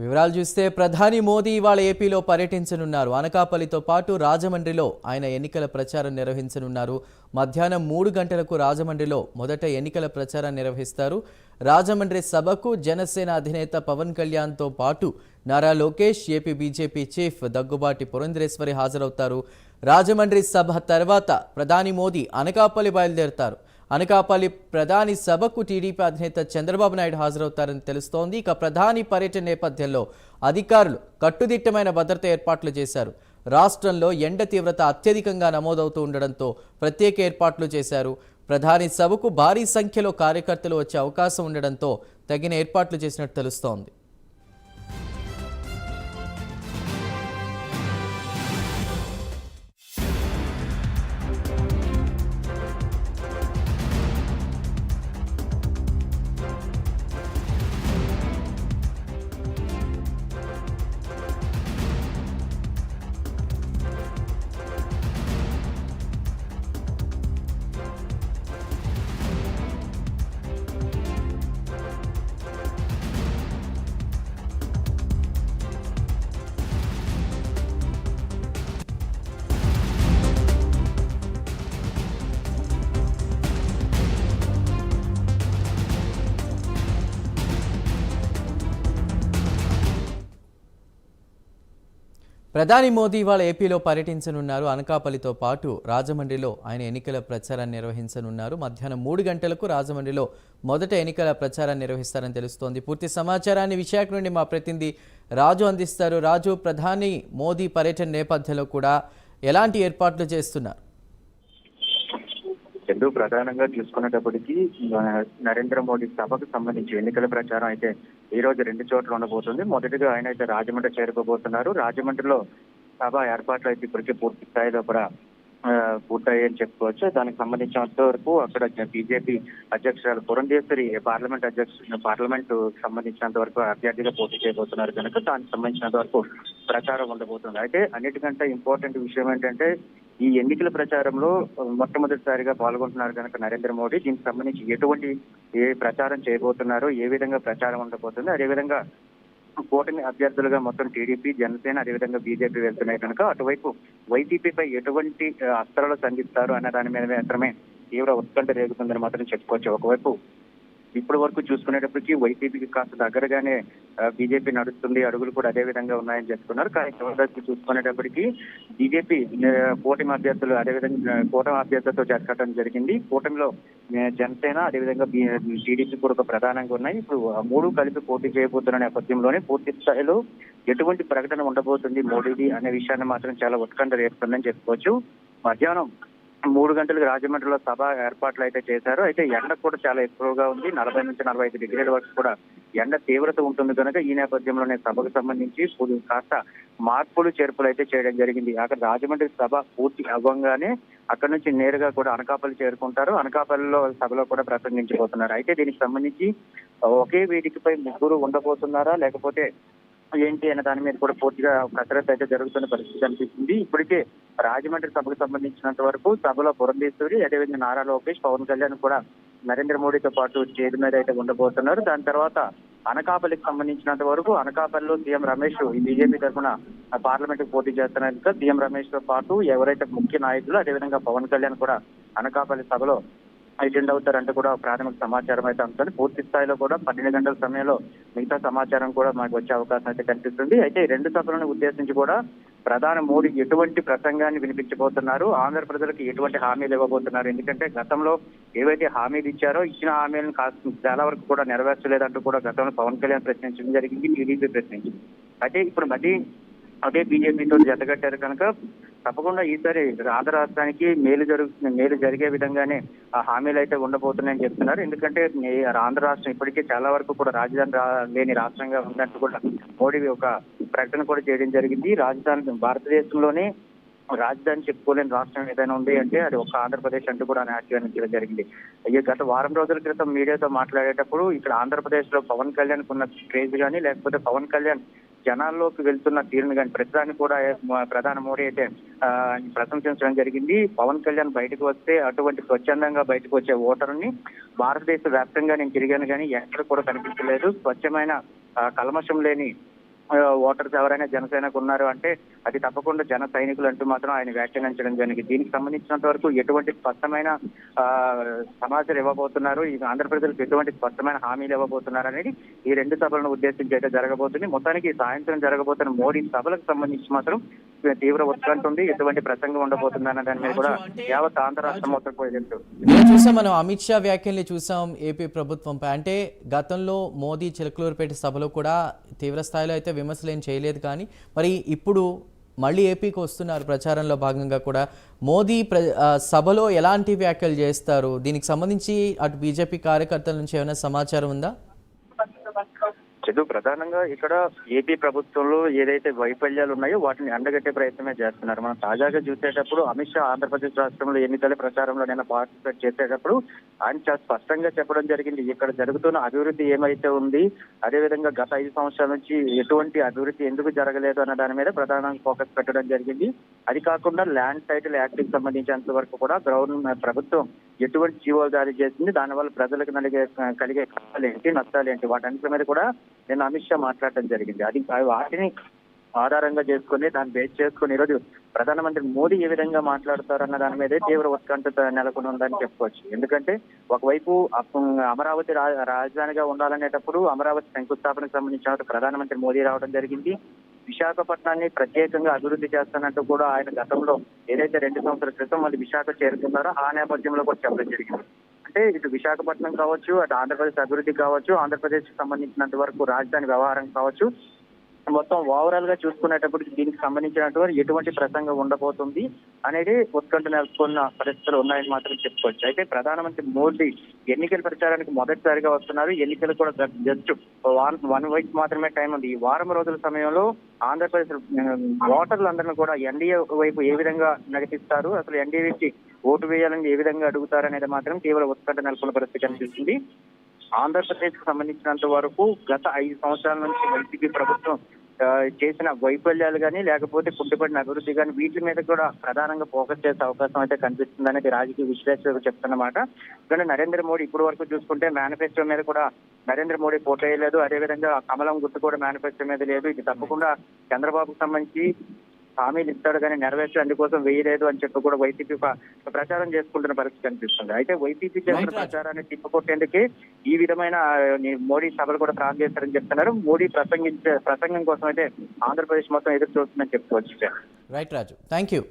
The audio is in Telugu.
వివరాలు చూస్తే ప్రధాని మోదీ ఇవాళ ఏపీలో పర్యటించనున్నారు. అనకాపల్లితో పాటు రాజమండ్రిలో ఆయన ఎన్నికల ప్రచారం నిర్వహించనున్నారు. మధ్యాహ్నం మూడు గంటలకు రాజమండ్రిలో మొదట ఎన్నికల ప్రచారం నిర్వహిస్తారు. రాజమండ్రి సభకు జనసేన అధినేత పవన్ కళ్యాణ్తో పాటు Nara Lokesh AP BJP chief Daggubati Purandeswari హాజరవుతారు. రాజమండ్రి సభ తర్వాత ప్రధాని మోదీ అనకాపల్లి బయలుదేరుతారు. అనకాపల్లి ప్రధాని సభకు టీడీపీ అధినేత చంద్రబాబు నాయుడు హాజరవుతారని తెలుస్తోంది. ఇక ప్రధాని పర్యటన నేపథ్యంలో అధికారులు కట్టుదిట్టమైన భద్రత ఏర్పాట్లు చేశారు. రాష్ట్రంలో ఎండ తీవ్రత అత్యధికంగా నమోదవుతూ ఉండడంతో ప్రత్యేక ఏర్పాట్లు చేశారు. ప్రధాని సభకు భారీ సంఖ్యలో కార్యకర్తలు వచ్చే అవకాశం ఉండడంతో తగిన ఏర్పాట్లు చేసినట్టు తెలుస్తోంది. ప్రధాని మోదీ ఇవాళ ఏపీలో పర్యటించనున్నారు. అనకాపల్లితో పాటు రాజమండ్రిలో ఆయన ఎన్నికల ప్రచారాన్ని నిర్వహించనున్నారు. మధ్యాహ్నం మూడు గంటలకు రాజమండ్రిలో మొదట ఎన్నికల ప్రచారాన్ని నిర్వహిస్తారని తెలుస్తోంది. పూర్తి సమాచారాన్ని విశాఖ నుండి మా ప్రతినిధి రాజు అందిస్తారు. రాజు ప్రధాని మోదీ పర్యటన నేపథ్యంలో కూడా ఎలాంటి ఏర్పాట్లు చేస్తున్నారు? చందు ప్రధానంగా చూసుకునేటప్పటికీ నరేంద్ర మోడీ సభకు సంబంధించి ఎన్నికల ప్రచారం అయితే ఈ రోజు రెండు చోట్ల ఉండబోతుంది. మొదటిగా ఆయన అయితే రాజమండ్రి చేరుకోబోతున్నారు. రాజమండ్రిలో సభ ఏర్పాట్లు అయితే ఇప్పటికే పూర్తి స్థాయిలో కూడా పూర్తయ్యాయని చెప్పుకోవచ్చు. దానికి సంబంధించినంత వరకు అక్కడ బీజేపీ అధ్యక్షురాలు పురంధేశ్వరి పార్లమెంట్ అధ్యక్షుడు పార్లమెంట్ సంబంధించినంత వరకు అభ్యర్థిగా పోటీ చేయబోతున్నారు కనుక దానికి సంబంధించినంత వరకు ప్రచారం ఉండబోతుంది. అయితే అన్నిటికంటే ఇంపార్టెంట్ విషయం ఏంటంటే ఈ ఎన్నికల ప్రచారంలో మొట్టమొదటిసారిగా పాల్గొంటున్నారు కనుక నరేంద్ర మోడీ. దీనికి సంబంధించి ఎటువంటి ఏ ప్రచారం చేయబోతున్నారు ఏ విధంగా ప్రచారం ఉండబోతుంది అదేవిధంగా కూటమి అభ్యర్థులుగా మొత్తం టీడీపీ జనసేన అదేవిధంగా బీజేపీ వెళ్తున్నాయి కనుక అటువైపు వైసీపీపై ఎటువంటి అస్త్రాలు సంధిస్తారు అన్న దాని మీద మాత్రమే తీవ్ర ఉత్కంఠ రేగుతుందని మాత్రం చెప్పుకోవచ్చు. ఒకవైపు ఇప్పటి వరకు చూసుకునేటప్పటికి వైసీపీకి కాస్త దగ్గరగానే బీజేపీ నడుస్తుంది అడుగులు కూడా అదే విధంగా ఉన్నాయని చెప్తున్నారు. కానీ చివరికి చూసుకునేటప్పటికి బీజేపీ కూటమి అభ్యర్థులు అదేవిధంగా కూటమి అభ్యర్థులతో జరగడం జరిగింది. కూటమిలో జనసేన అదేవిధంగా టీడీపీ కూడా ఒక ప్రధానంగా ఉన్నాయి. ఇప్పుడు మూడు కలిపి పోటీ చేయబోతున్న నేపథ్యంలోనే పూర్తి స్థాయిలో ఎటువంటి ప్రకటన ఉండబోతుంది మోడీది అనే విషయాన్ని మాత్రం చాలా ఉత్కంఠ రేపుతుందని చెప్పుకోవచ్చు. మధ్యాహ్నం మూడు గంటలకు రాజమండ్రిలో సభ ఏర్పాట్లు అయితే చేశారు. అయితే ఎండ కూడా చాలా ఎక్కువగా ఉంది. నలభై నుంచి నలభై ఐదు డిగ్రీల వరకు కూడా ఎండ తీవ్రత ఉంటుంది కనుక ఈ నేపథ్యంలోనే సభకు సంబంధించి కాస్త మార్పులు చేర్పులు అయితే చేయడం జరిగింది. అక్కడ రాజమండ్రి సభ పూర్తి అవ్వంగానే అక్కడ నుంచి నేరుగా కూడా అనకాపల్లి చేరుకుంటారు. అనకాపల్లిలో సభలో కూడా ప్రసంగించబోతున్నారు. అయితే దీనికి సంబంధించి ఒకే వేదికపై ముగ్గురు ఉండబోతున్నారా? లేకపోతే ఏంటి అనే దాని మీద కూడా పూర్తిగా కసరత్తు అయితే జరుగుతున్న పరిస్థితి అనిపిస్తుంది. ఇప్పటికే రాజమండ్రి సభకు సంబంధించినంత వరకు సభలో పురంధేశ్వరి అదేవిధంగా నారా లోకేష్ పవన్ కళ్యాణ్ కూడా నరేంద్ర మోడీతో పాటు చేతి మీద అయితే ఉండబోతున్నారు. దాని తర్వాత అనకాపల్లికి సంబంధించినంత వరకు అనకాపల్లిలో సీఎం రమేష్ ఈ బీజేపీ తరఫున పార్లమెంట్ పోటీ చేస్తున్నారు సీఎం రమేష్తో పాటు ఎవరైతే ముఖ్య నాయకులు అదేవిధంగా పవన్ కళ్యాణ్ కూడా అనకాపల్లి సభలో అటెండ్ అవుతారంటే కూడా ప్రాథమిక సమాచారం అయితే అందుతుంది. పూర్తి స్థాయిలో కూడా పన్నెండు గంటల సమయంలో మిగతా సమాచారం కూడా మాకు వచ్చే అవకాశం అయితే కనిపిస్తుంది. అయితే ఈ రెండు సభలను ఉద్దేశించి కూడా ప్రధాని మోడీ ఎటువంటి ప్రసంగాన్ని వినిపించబోతున్నారు? ఆంధ్ర ప్రజలకు ఎటువంటి హామీలు ఇవ్వబోతున్నారు? ఎందుకంటే గతంలో ఏవైతే హామీలు ఇచ్చారో ఇచ్చిన హామీలను కాస్త చాలా వరకు కూడా నెరవేర్చలేదంటూ కూడా గతంలో పవన్ కళ్యాణ్ ప్రశ్నించడం జరిగింది టీడీపీ ప్రశ్నించింది. అయితే ఇప్పుడు మళ్ళీ అదే బీజేపీతో జతగట్టారు కనుక తప్పకుండా ఈసారి ఆంధ్ర రాష్ట్రానికి మేలు జరుగుతుంది మేలు జరిగే విధంగానే ఆ హామీలు అయితే ఉండబోతున్నాయని చెప్తున్నారు. ఎందుకంటే ఆంధ్ర రాష్ట్రం ఇప్పటికే చాలా వరకు కూడా రాజధాని రా- లేని రాష్ట్రంగా ఉందంటూ కూడా మోడీ ఒక ప్రకటన కూడా చేయడం జరిగింది. రాజధాని భారతదేశంలోనే రాజధాని చెప్పుకోలేని రాష్ట్రం ఏదైనా ఉంది అంటే అది ఒక ఆంధ్రప్రదేశ్ అంటూ కూడా ఆయన వ్యాఖ్యానించడం జరిగింది. అయ్యే గత వారం రోజుల క్రితం మీడియాతో మాట్లాడేటప్పుడు ఇక్కడ ఆంధ్రప్రదేశ్లో పవన్ కళ్యాణ్ ఉన్న క్రేజ్ కానీ లేకపోతే పవన్ కళ్యాణ్ జనాల్లోకి వెళ్తున్న తీరును కానీ ప్రతిదాన్ని కూడా ప్రధాని మోడీ అయితే ప్రశంసించడం జరిగింది. పవన్ కళ్యాణ్ బయటకు వస్తే అటువంటి స్వచ్ఛందంగా బయటకు వచ్చే ఓటరుని భారతదేశ వ్యాప్తంగా నేను తిరిగాను కానీ ఎక్కడ కూడా కనిపించలేదు. స్వచ్ఛమైన ఆ, కల్మషం లేని ఓటర్స్ ఎవరైనా జనసేనకు ఉన్నారు అంటే అది తప్పకుండా జన సైనికులు అంటూ మాత్రం ఆయన వ్యాఖ్యానించడం జరిగింది. దీనికి సంబంధించినంత వరకు ఎటువంటి స్పష్టమైన ఆ, సమాచారం ఇవ్వబోతున్నారు. ఈ ఆంధ్రప్రదేశ్కి ఎటువంటి స్పష్టమైన హామీలు ఇవ్వబోతున్నారు అనేది ఈ రెండు సభలను ఉద్దేశించి అయితే జరగబోతుంది. మొత్తానికి సాయంత్రం జరగబోతున్న మోడీ సభలకు సంబంధించి మాత్రం తీవ్ర ఉత్కంఠ ఉంది. ఎటువంటి ప్రసంగం ఉండబోతుంది అన్న దాని మీద కూడా యావత్ ఆంధ్ర రాష్ట్రం మొత్తం చూసాం మనం అమిత్ షా వ్యాఖ్యల్ని చూసాం ఏపీ ప్రభుత్వంపై. అంటే గతంలో మోదీ చిలకలూరుపేట సభలో కూడా తీవ్రస్థాయిలో అయితే విమర్శలు ఏం చేయలేదు కానీ మరి ఇప్పుడు మళ్ళీ ఏపీకి వస్తున్నారు ప్రచారంలో భాగంగా కూడా. మోదీ ప్ర సభలో ఎలాంటి వ్యాఖ్యలు చేస్తారు? దీనికి సంబంధించి అటు బీజేపీ కార్యకర్తల నుంచి ఏమైనా సమాచారం ఉందా? చదువు ప్రధానంగా ఇక్కడ ఏపీ ప్రభుత్వంలో ఏదైతే వైఫల్యాలు ఉన్నాయో వాటిని అండగట్టే ప్రయత్నమే చేస్తున్నారు. మనం తాజాగా చూసేటప్పుడు అమిత్ షా ఆంధ్రప్రదేశ్ రాష్ట్రంలో ఎన్నికల ప్రచారంలో నేను పార్టిసిపేట్ చేసేటప్పుడు ఆయన చాలా స్పష్టంగా చెప్పడం జరిగింది. ఇక్కడ జరుగుతున్న అభివృద్ధి ఏమైతే ఉంది అదేవిధంగా గత ఐదు సంవత్సరాల నుంచి ఎటువంటి అభివృద్ధి ఎందుకు జరగలేదు అన్న దాని మీద ప్రధానంగా ఫోకస్ పెట్టడం జరిగింది. అది కాకుండా ల్యాండ్ టైటిల్ యాక్ట్కి సంబంధించినంత వరకు కూడా గ్రౌండ్ ప్రభుత్వం ఎటువంటి జీవో జారీ చేసింది దానివల్ల ప్రజలకు నలిగే కలిగే కష్టాలు ఏంటి నష్టాలు ఏంటి వాటన్నిటి మీద కూడా నేను అమిత్ షా మాట్లాడటం జరిగింది. అది వాటిని ఆధారంగా చేసుకుని దాన్ని బేస్ చేసుకుని ఈరోజు ప్రధానమంత్రి మోదీ ఏ విధంగా మాట్లాడతారన్న దాని మీదే తీవ్ర ఉత్కంఠత నెలకొని ఉందని చెప్పుకోవచ్చు. ఎందుకంటే ఒకవైపు అమరావతి రాజధానిగా ఉండాలనేటప్పుడు అమరావతి శంకుస్థాపనకు సంబంధించిన ప్రధానమంత్రి మోదీ రావడం జరిగింది. విశాఖపట్నాన్ని ప్రత్యేకంగా అభివృద్ధి చేస్తానంటూ కూడా ఆయన గతంలో ఏదైతే రెండు సంవత్సరాల క్రితం మళ్ళీ విశాఖ చేరుకున్నారో ఆ నేపథ్యంలో కూడా చెప్పడం జరిగింది. అంటే ఇటు విశాఖపట్నం కావచ్చు అటు ఆంధ్రప్రదేశ్ అభివృద్ధి కావచ్చు ఆంధ్రప్రదేశ్కి సంబంధించినంత వరకు రాజధాని వ్యవహారం కావచ్చు మొత్తం ఓవరాల్గా చూసుకునేటప్పటికి దీనికి సంబంధించినటువంటి ఎటువంటి ప్రసంగం ఉండబోతుంది అనేది ఉత్కంఠ నెలకొన్న పరిస్థితులు ఉన్నాయని మాత్రం చెప్పుకోవచ్చు. అయితే ప్రధానమంత్రి మోదీ ఎన్నికల ప్రచారానికి మొదటిసారిగా వస్తున్నారు. ఎన్నికలు కూడా జస్ట్ వన్ వన్ వీక్ మాత్రమే టైం ఉంది. ఈ వారం రోజుల సమయంలో ఆంధ్రప్రదేశ్ ఓటర్లందరినీ కూడా ఎన్డీఏ వైపు ఏ విధంగా నడిపిస్తారు? అసలు ఎన్డీఏకి ఓటు వేయాలని ఏ విధంగా అడుగుతారు అనేది మాత్రం తీవ్ర ఉత్కంఠ నెలకొన్న పరిస్థితి కనిపిస్తుంది. ఆంధ్రప్రదేశ్కు సంబంధించినంత వరకు గత ఐదు సంవత్సరాల నుంచి వైసీపీ ప్రభుత్వం చేసిన వైఫల్యాలు కానీ లేకపోతే కుంటుపడిన అభివృద్ధి కానీ వీటి మీద కూడా ప్రధానంగా ఫోకస్ చేసే అవకాశం అయితే కనిపిస్తుంది అనేది రాజకీయ విశ్లేషకులు చెప్తున్నమాట. కానీ నరేంద్ర మోడీ ఇప్పుడు వరకు చూసుకుంటే మేనిఫెస్టో మీద కూడా నరేంద్ర మోడీ పోటీ లేదు అదేవిధంగా కమలం గుర్తు కూడా మేనిఫెస్టో మీద లేదు. ఇది తప్పకుండా చంద్రబాబుకు సంబంధించి హామీలు ఇస్తాడు కానీ నెరవేర్చి అందుకోసం వేయలేదు అని చెప్పి కూడా వైసీపీ ప్రచారం చేసుకుంటున్న పరిస్థితి కనిపిస్తుంది. అయితే వైసీపీ చేసిన. ప్రచారాన్ని తిప్పుకొట్టేందుకే ఈ విధమైన మోడీ సభలు కూడా ప్లాన్ చేస్తారని చెప్తున్నారు. మోడీ ప్రసంగించే ప్రసంగం కోసం అయితే ఆంధ్రప్రదేశ్ మొత్తం ఎదురు చూస్తుందని చెప్పుకోవచ్చు రైట్ రాజు. Thank you